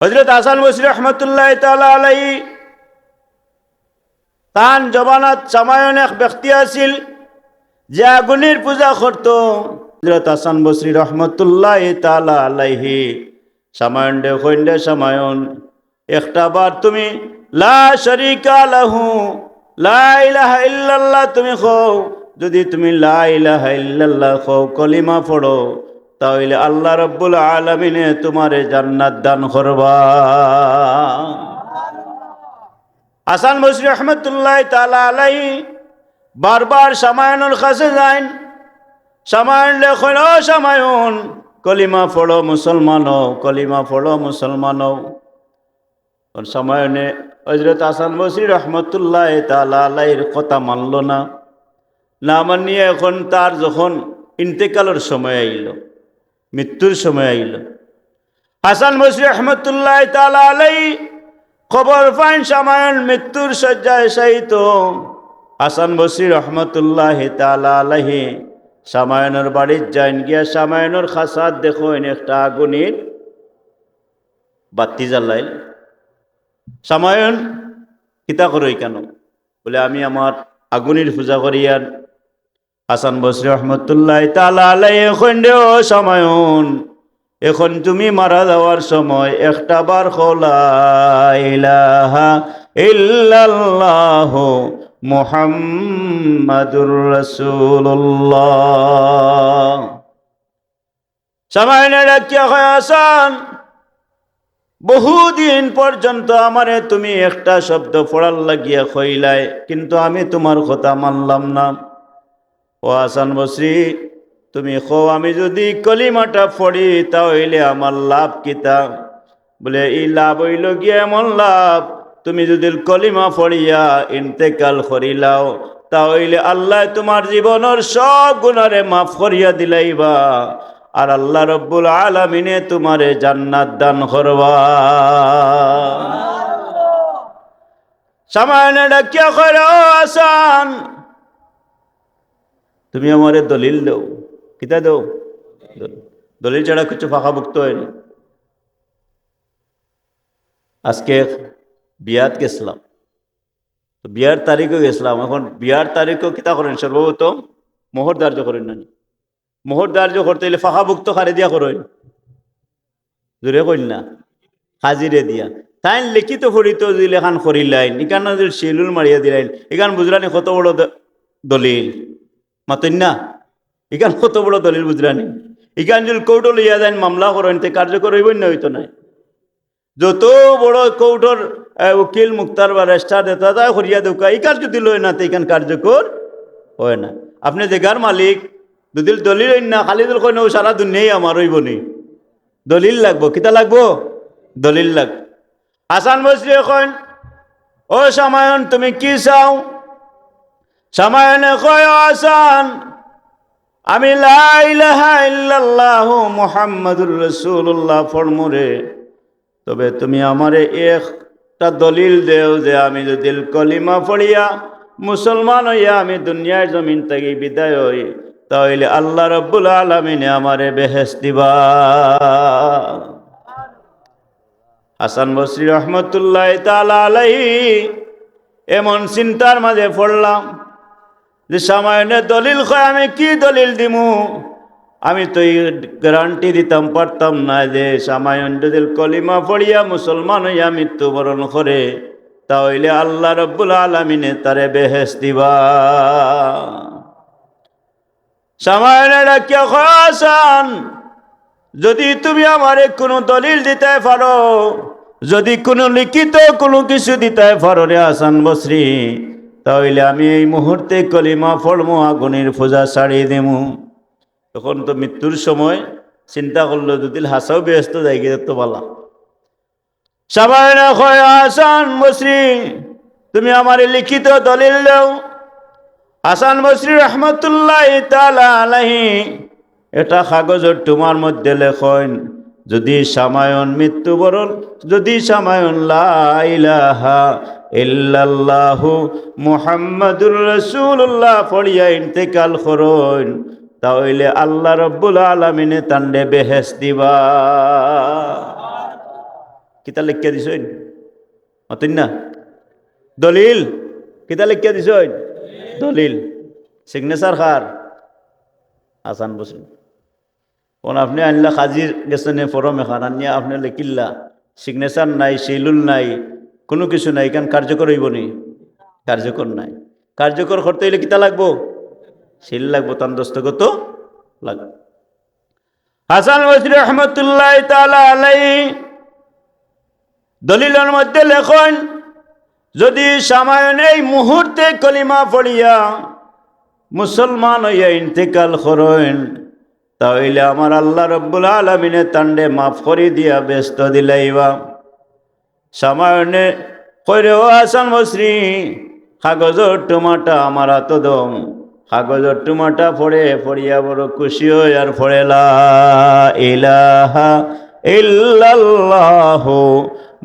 হজরত হাসান বসরি রহমতুল্লাহ তালা আলাই তান জবানাত সামায়ন এক ব্যক্তি আছিল, যে আগুনের পূজা করত। হজরত হাসান বসরি রহমতুল্লাহ তালা আলাইহি, সামায়ন দে খৈন্ডে সামায়ন, একটা বার তুমি, লা শরিকা লাহু, লা ইল্লাল্লাহ তুমি খো যদি তুমি লা ইল্লাল্লাহ খো কলিমা পড়ো তাহলে আল্লাহ রব্বুল আলমিনে তোমারে জান্নাত দান করবা। আসান বসরি রহমতুল্লাহ তালা আলাই বারবার সামায়নের কাছে যান সামায়ন লেখন সামায়ন কলিমা ফলো মুসলমান কলিমা ফড়ো মুসলমান সামায়নে হজরত আসান বসরি রহমতুল্লাহ তালা আলাইয়ের কথা মানল না। না মানিয়ে এখন তার যখন ইন্তেকালের সময় আইল। মৃত্যুর সময় আইল। হাসান বসরি রহমতুল্লাহ তালা আলাই খবর ফাইন সামায়ন মৃত্যুর শয্যায় সাহিত হাসান বসরি রহমতুল্লাহ তালা আলাহি সামায়নের বাড়ির যাইন গিয়া সামায়নের খাসাত দেখো একটা আগুনের বাতি জ্বালাইল। সামায়ন কিতা করই কেন? বলে, আমি আমার আগুনের পূজা করিয়ার হাসান বসরি রহমতুল্লাহ তালা আলাই এখন ও সামায়ন এখন তুমি মারা যাওয়ার সময় একটা বার খোলাইলাহা ইল্লাল্লাহ মুহাম্মাদুর রাসূলুল্লাহ। সামায়নে রাখিয়া হয় আসান বহুদিন পর্যন্ত আমারে তুমি একটা শব্দ পড়ার লাগিয়া খইলাই, কিন্তু আমি তোমার কথা মানলাম না। ও আসান বসরি, তুমি খো আমি যদি কলিমাটা পড়ি, তাহলে আমার লাভ কিতা বলে, এই লাভ হইল গিয়া এমন লাভ? তুমি যদি কলিমা পড়িয়া ইন্তেকাল করিলাও তাহলে আল্লাহ তোমার জীবনের সব গুণারে মাফ করিয়া দিলাইবা, আর আল্লাহ রব্বুল আলমিনে তোমারে জান্নাত দান করবা। সামান্য ডাকিয়া করো আসান তুমি আমারে দলিল দেও। কিতা দেও? দলিল ছাড়া কিছু ফাঁকা মুক্ত হয়নি আজকে বিয়াত গেছিলাম। বিয়ার তারিখও গেছিলাম। এখন বিয়ার তারিখও কিতা করেন? সর্বপ্রথম মোহর ধার্য করেন না মোহর ধার্য করতে হলে ফাঁকা মুক্ত খারে দিয়া করেন। জোরে কইন না। হাজিরে দিয়া। তাই লিখিত ফরিত দিলে এখান করিলাইন। এখান শিলুল মারিয়া দিলাইন। এখান বুঝলানি কত বড় দলিল। মাতইন না এখান কত বড় দলিল বুঝলানি? এখান যদি কৌটো লইয়া যান মামলা করেন, তে কার্যকর হইব না হইতো নাই। যত বড় কৌটোর উকিল, মুক্তার বা রেস্টার দেতা তা করিয়া দৌকা ইকার যদি লয় না, তো এখান কার্যকর হয় না। আপনি জেগার মালিক, দুদিল দলিল না, খালি দল কই সারা দুনিয়াই আমার হইব নি। দলিল লাগবো? কিতা লাগবো? দলিল লাগ হাসান বসরি এখন ও সামায়ন তুমি কি চাও? সামায়নে কয় "ও হাসান আমি মুহাম্মাদুর রাসূলুল্লাহ ফরমুরে তবে তুমি আমারে একটা দলিল দেও যে আমি যদি কলিমা পড়িয়া মুসলমান হইয়া আমি দুনিয়ার জমিন থেকে বিদায় হই, তাহলে আল্লাহ রব্বুল আলমিনে আমারে বেহেস দিবা হাসান বসরি রহমতুল্লাহ তালা আলাইহি, এমন চিন্তার মাঝে পড়লাম। যে সামায়নে দলিল কয় আমি কি দলিল দিমু? আমি তো এই গ্যারান্টি দিতাম, পারতাম না যে সামায়ন যদি কলিমা পড়িয়া মুসলমান হইয়া মৃত্যুবরণ করে, তাহলে আল্লাহ রব্বুল আলমিনে তারে বেহেস দিবা। সামায়নে ডাকিয়া খাসান? যদি তুমি আমারে কোনো দলিল দিতে পারো, যদি কোনো লিখিত কোনো কিছু দিতে পারো রে আসান বসরি তাহলে আমি এই মুহূর্তে কলিমা ফলমো আগুনের পূজা ছাড়িয়ে দেবো তখন তো মৃত্যুর সময় চিন্তা করল যদি হাসাও ব্যস্ত যাই তো বলা। সবাই না কয় হাসান বসরি, তুমি আমার লিখিত দলিল দাও। হাসান বসরি রহমতুল্লাহ তালা আলাহি এটা কাগজের তোমার মধ্যে লেখন যদি সামায়ন মৃত্যুবরণ, যদি সামায়ন লাইলাহা ইল্লাল্লাহু মুহাম্মাদুর রাসূলুল্লাহ পড়িয়া ইন্তেকাল করুন, তাহলে আল্লাহ রব্বুল আলমিনে তান্ডে বেহেস দিবা। কিতা লিখিয়া দিছইন অতন না? দলিল? কিতা লিখিয়া দিছইন দলিল। সিগনেচার খার আসান বসুন। কোন আপনি আনলা খাজির গেছেন ফরম এখান আনিয়া আপনি লিখিল্লা সিগনেচার নাই শিলুল নাই, কোনো কিছু নাই এখান কার্যকর হইব নি? কার্যকর নাই। কার্যকর করতে হইলে কিতা লাগবো? শিল লাগবো তার দস্তগত লাগবে। হাসান বসরি রহমতুল্লাহ তাআলা আলাই দলিলের মধ্যে লেখন, যদি সামায়ন এই মুহূর্তে কলিমা পড়িয়া মুসলমান হইয়া ইন্তেকাল করেন তাহলে আমার আল্লাহ রব্বুল আলমিনে তান্ডে মাফ করে দিয়া ব্যস্ত দিলাইবা। সামায়নে কইরে, ও আসান বসরি, কাগজর টুমাটা আমার হাত দম। কাগজর টুমাটা পড়ে পড়িয়া বড় খুশি হই আর পড়েলা ইলাহা ইল্লাল্লাহু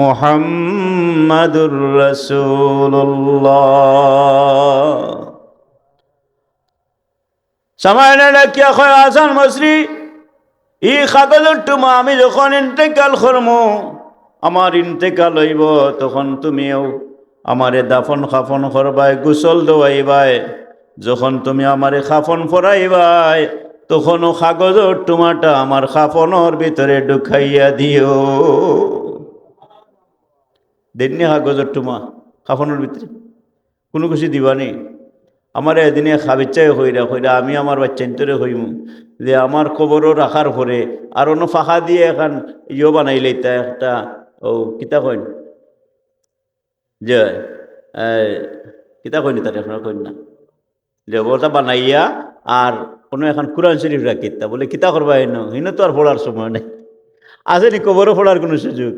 মুহাম্মাদুর সামায়নে ডাকিয়া কয় আসান মসরি ই কাগজের টুমা, আমি যখন ইন্তেকাল করমু, আমার ইন্তেকাল হইব, তখন তুমিও আমারে দাফন খাফন করবাই, গোসল দোয়াইবাই। যখন তুমি আমারে খাফন ফরাইবাই তখনও কাগজের টুমাটা আমার খাফনের ভিতরে ঢুকাইয়া দিও। দেননি কাগজের টুমা, খাফনের ভিতরে? কোনো কিছু দিবানি আমার এদিনে খাবিচ্ছাই হইরা হইরা আমি আমার বাচ্চান্তরে হইম। যে আমার খবরও রাখার পরে আর অন্য ফাঁকা দিয়ে এখন ইয়ে বানাইলে তা একটা, ও, কিতা কইন? যে কিতা কইনি তার এখন কইন না? যে ওটা বানাইয়া আর কোনো এখন কোরআন শরীফ রাখি তা বলে কিতা করবা হেন হিন তো আর পড়ার সময় নেই। আছে নি কবরও পড়ার কোনো সুযোগ।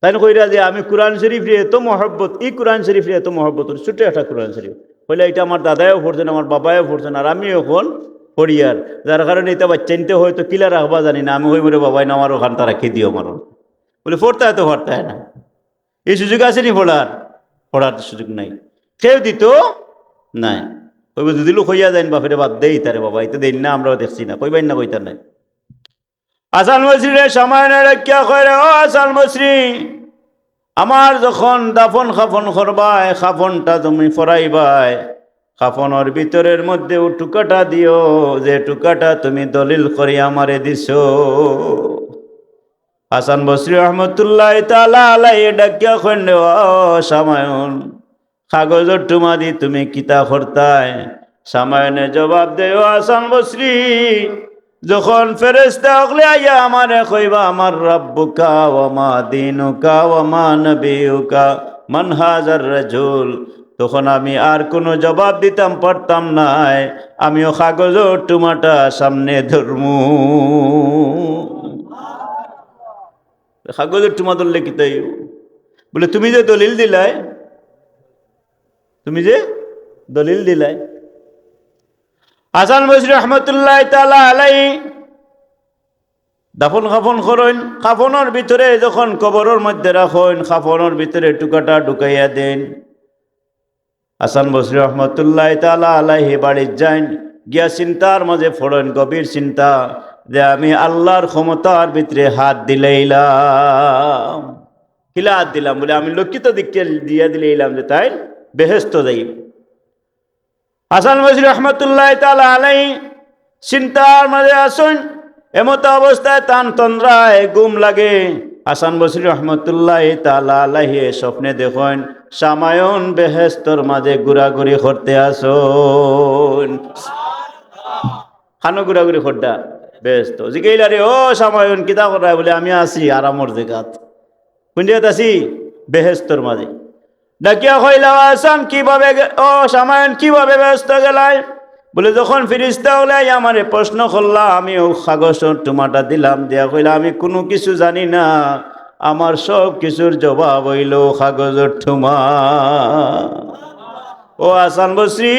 তাই কইরা যে, আমি কোরআন শরীফ রে এত মহব্বত, এই কোরআন শরীফ রে এত মহব্বত ছোট একটা কোরআন শরীফ। হইলে এটা আমার দাদাও পড়ছেন, আমার বাবাও পড়ছেন, আর আমি এখন পড়ি আর যার কারণে এটা বাচ্চাইতে হয়তো কিলা রাখবা জানি না, আমি হই মরে বাবাই, না আমার ওখানটা রাখি দিও আমার বলে, পড়তে হয় তো, পড়তে হয় না। এই সুযোগ আছে নি পড়ার পড়ার সুযোগ নাই। কেউ দিত নাই। কইব, যদি লোক হইয়া যাইন, বাপেরে বাদ দেই তারে, বাবা এটা দেন না, আমরাও দেখছি না। কইবাই না, কইতার নাই। আসাল মসরি রে সময় না রাখিয়া কয় রে ও আসাল মসরি আমার যখন দাফন খাফন করবাই খাফনটা তুমি ফরাইবাই খাফনের ভিতরের মধ্যে ও টুকাটা দিও, যে টুকাটা তুমি দলিল করে আমারে দিছো। হাসান বসরি রহমতুল্লাহ তালা ডাকিয়া খন্ড সামায়ন, কাগজের টুমা দি তুমি কিতা করতায়? সামায়নে জবাব দে ও হাসান বসরি যখন ফেরেস্তা অগলে আইয়া আমারে কইবা, আমার রব্বুকা ওয়া মা দিনুকা ওয়া মা নবিউকা, মান হাজার রাজুল তখন আমি আর কোনো জবাব দিতাম পারতাম নাই। আমিও কাগজের টুমাটা সামনে ধরমু। কাগজের টুমা ধরলে কি তাই? বলে, তুমি যে দলিল দিলাই, তুমি যে দলিল দিলাই হাসান বসরি রহমতুল্লাহ তালা আলাই দাফন খাফন করেন, খাফনের ভিতরে যখন কবরের মধ্যে রাখেন, খাফনের ভিতরে টুকাটা ঢুকাইয়া দেন। হাসান বসরি রহমতুল্লাহ তালা আলাইহি বাড়ির যাইন, গিয়া চিন্তার মাঝে ফোড়েন, গভীর চিন্তা যে আমি আল্লাহর ক্ষমতার ভিতরে হাত দিলাইলাম। কিলা হাত দিলাম বলে আমি লক্ষিত দিককে দিয়া দিলাইলাম যে তাই বেহেস্ত যাই হাসান বসরি রহমতুল্লাহ তালা আলাই চিন্তার মাঝে আসুন। এমত অবস্থায় তান তন্দ্রায় গুম লাগে। হাসান বসরি রহমতুল্লাহ তালা আলাহি স্বপ্নে দেখুন, সামায়ন বেহেস্তর মাঝে ঘুরাঘুরি করতে আসুন। খানো ঘুরাঘুরি খড্ডা ব্যস্ত জিগাইলা রে ও সামায়ন কিতা করায় বলে আমি আছি আরামর জেগাত কুঞ্জিয়াত আছি বেহেস্তর মাঝে। ডাকিয়া কইলা আসান কীভাবে ও, সামায়ন কীভাবে ব্যস্ত গেলাই বলে, যখন ফিরিস্তা হলাই আমারে প্রশ্ন করলা আমি ও কাগজের টুমাটা দিলাম। দিয়া কইলা, আমি কোনো কিছু জানি না। আমার সব কিছুর জবাব হইল কাগজের টুমা ও আসান বসরি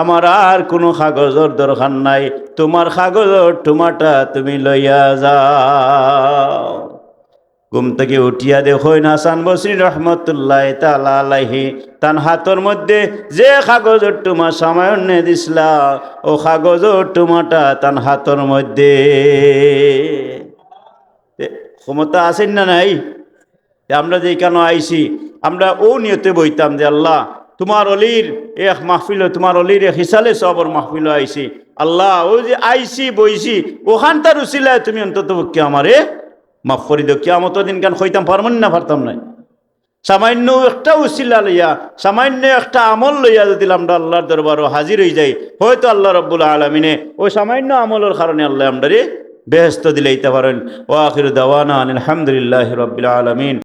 আমার আর কোনো কাগজের দরকার নাই। তোমার কাগজের টুমাটা তুমি লইয়া যাও। ঘুম থেকে উঠিয়া দেখইন হাসান বসরি রহমতুল্লাহ তালা আলাইহি। তান হাতর মধ্যে যে কাগজের টুমা সামায়নে দিসলা ও কাগজের টুমাটা তান হাতর মধ্যে। ক্ষমতা আছেন না নাই? আমরা যে কেন আইছি? আমরা ও নিয়তে বইতাম যে আল্লাহ, তোমার অলির এক মাহফিল, তোমার অলির এক হিসালে সবর মাহফিল আইছি। আল্লাহ, ও যে আইছি, বইছি ওখান তার উচিলায় তুমি অন্তত আমারে মাফ করে দিও কিয়ামত দিন কেন হইতাম পারমন না, পারতাম নাই। সামান্য একটা উচিলা লইয়া, সামান্য একটা আমল লইয়া যদি আমরা আল্লাহর দরবারও হাজির হয়ে যাই, হয়তো আল্লাহ রব্বুল আলমিনে ওই সামান্য আমলের কারণে আল্লাহ আমরা বেহস্ত দিলে পারেন। ও আখির দাওয়ানা আলহামদুলিল্লাহ রবিল আলমিন।